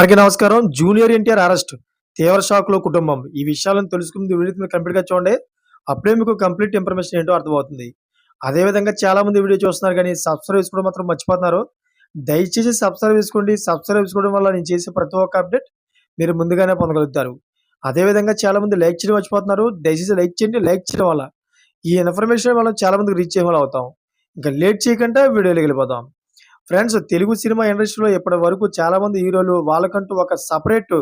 అందరికీ నమస్కారం. Junior NTR arrest. తీవ్ర షాక్లో కుటుంబం. ఈ విషయాలను తెలుసుకుంది వీడియో కంప్లీట్గా చూడండి. అప్పుడే మీకు కంప్లీట్ ఇన్ఫర్మేషన్ ఏంటో అర్థమవుతుంది. అదే విధంగా చాలా మంది వీడియో చూస్తున్నారు కానీ సబ్స్క్రైబ్ చేసుకోవడం మాత్రం మర్చిపోతున్నారు. దయచేసి సబ్స్క్రైబ్ చేసుకోండి. సబ్స్క్రైబ్ చేసుకోవడం వల్ల నేను చేసే ప్రతి ఒక్క అప్డేట్ మీరు ముందుగానే పొందగలుగుతారు. అదే విధంగా చాలా మంది లైక్ చేయడం మర్చిపోతున్నారు. దయచేసి లైక్ చేయండి. లైక్ చేయడం వల్ల ఈ ఇన్ఫర్మేషన్ వల్ల చాలా మందికి రీచ్ అయ్యే అవుతాం ఇంకా లేట్ చేయకుండా వీడియోలోకి వెళ్ళిపోతాం ఫ్రెండ్స్ తెలుగు సినిమా ఇండస్ట్రీలో ఇప్పటి వరకు చాలా మంది హీరోలు వాళ్ళకంటూ ఒక సపరేట్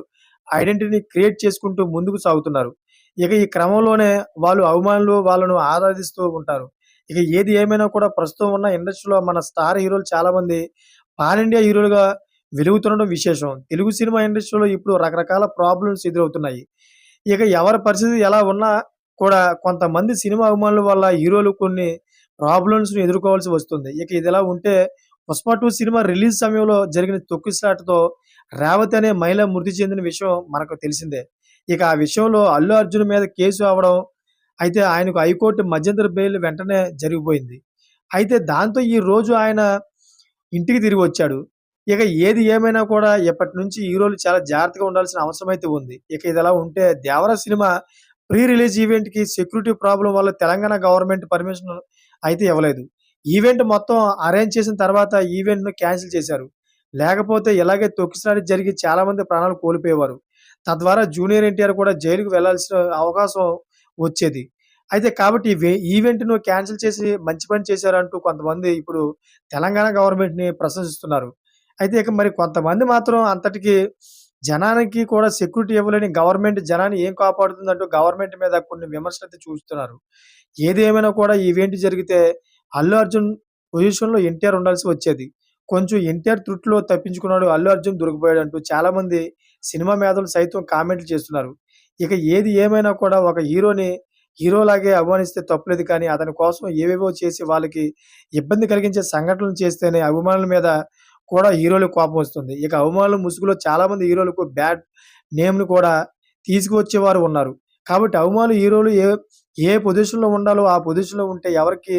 ఐడెంటిటీని క్రియేట్ చేసుకుంటూ ముందుకు సాగుతున్నారు. ఇక ఈ క్రమంలోనే వాళ్ళు అవమానులు వాళ్ళను ఆరాధిస్తూ ఉంటారు. ఇక ఏది ఏమైనా కూడా ప్రస్తుతం ఉన్న ఇండస్ట్రీలో మన స్టార్ హీరోలు చాలా మంది పాన్ ఇండియా హీరోలుగా వెలుగుతుండడం విశేషం. తెలుగు సినిమా ఇండస్ట్రీలో ఇప్పుడు రకరకాల ప్రాబ్లమ్స్ ఎదురవుతున్నాయి. ఇక ఎవరి పరిస్థితి ఎలా ఉన్నా కూడా కొంతమంది సినిమా అభిమానుల వల్ల హీరోలు కొన్ని ప్రాబ్లమ్స్ను ఎదుర్కోవాల్సి వస్తుంది. ఇక ఇదిలా ఉంటే పుష్ప టూ సినిమా రిలీజ్ సమయంలో జరిగిన తొక్కిసలాటతో రేవతి అనే మహిళ మృతి చెందిన విషయం మనకు తెలిసిందే. ఇక ఆ విషయంలో అల్లు అర్జున్ మీద కేసు అవడం అయితే ఆయనకు హైకోర్టు మధ్యంతర బెయిల్ వెంటనే జరిగిపోయింది. అయితే దాంతో ఈ రోజు ఆయన ఇంటికి తిరిగి వచ్చాడు. ఇక ఏది ఏమైనా కూడా ఇప్పటి నుంచి హీరోలు చాలా జాగ్రత్తగా ఉండాల్సిన అవసరం అయితే ఉంది. ఇక ఇది ఎలా ఉంటే దేవర సినిమా ప్రీ రిలీజ్ ఈవెంట్కి సెక్యూరిటీ ప్రాబ్లం వల్ల తెలంగాణ గవర్నమెంట్ పర్మిషన్ అయితే ఇవ్వలేదు. ఈవెంట్ మొత్తం అరేంజ్ చేసిన తర్వాత ఈవెంట్ను క్యాన్సిల్ చేశారు. లేకపోతే ఇలాగే తొక్కిసలాట జరిగి చాలా మంది ప్రాణాలు కోల్పోయేవారు. తద్వారా జూనియర్ ఎన్టీఆర్ కూడా జైలుకు వెళ్ళాల్సిన అవకాశం వచ్చేది. అయితే కాబట్టి ఈవెంట్ను క్యాన్సిల్ చేసి మంచి పని చేశారంటూ కొంతమంది ఇప్పుడు తెలంగాణ గవర్నమెంట్ని ప్రశంసిస్తున్నారు. అయితే ఇక మరి కొంతమంది మాత్రం అంతటికి జనానికి కూడా సెక్యూరిటీ ఇవ్వలేని గవర్నమెంట్ జనాన్ని ఏం కాపాడుతుందంటూ గవర్నమెంట్ మీద కొన్ని విమర్శలు అయితే చూస్తున్నారు ఏది ఏమైనా కూడా ఈవెంట్ జరిగితే అల్లు అర్జున్ పొజిషన్లో ఎన్టీఆర్ ఉండాల్సి వచ్చేది. కొంచెం ఎన్టీఆర్ త్రుట్లో తప్పించుకున్నాడు అల్లు అర్జున్ దొరికిపోయాడు అంటూ చాలామంది సినిమా మేధలు సైతం కామెంట్లు చేస్తున్నారు. ఇక ఏది ఏమైనా కూడా ఒక హీరోని హీరోలాగే అభిమానిస్తే తప్పులేదు కానీ అతని కోసం ఏవేవో చేసి వాళ్ళకి ఇబ్బంది కలిగించే సంఘటనలు చేస్తేనే అభిమానుల మీద కూడా హీరోలకు కోపం వస్తుంది. ఇక అభిమానుల ముసుగులో చాలా మంది హీరోలకు బ్యాడ్ నేమ్ను కూడా తీసుకువచ్చేవారు ఉన్నారు. కాబట్టి అవమానులు హీరోలు ఏ ఏ పొజిషన్లో ఉండాలో ఆ పొజిషన్లో ఉంటే ఎవరికి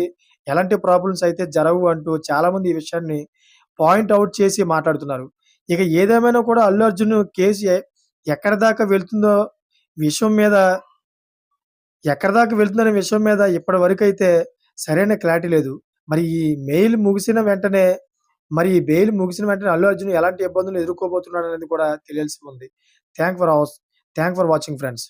ఎలాంటి ప్రాబ్లమ్స్ అయితే జరగవు అంటూ చాలా మంది ఈ విషయాన్ని పాయింట్ అవుట్ చేసి మాట్లాడుతున్నారు. ఇక ఏదేమైనా కూడా అల్లు అర్జున్ కేసు ఎ- ఎక్కడి దాకా వెళ్తుందో విషయం మీద ఎక్కడి దాకా వెళ్తుందనే విషయం మీద ఇప్పటి వరకు అయితే సరైన క్లారిటీ లేదు. మరి ఈ మెయిల్ ముగిసిన వెంటనే మరి ఈ బెయిల్ ముగిసిన వెంటనే అల్లు అర్జున్ ఎలాంటి ఇబ్బందులు ఎదుర్కోబోతున్నాడు అనేది కూడా తెలియాల్సి ఉంది. Thank for thank for watching friends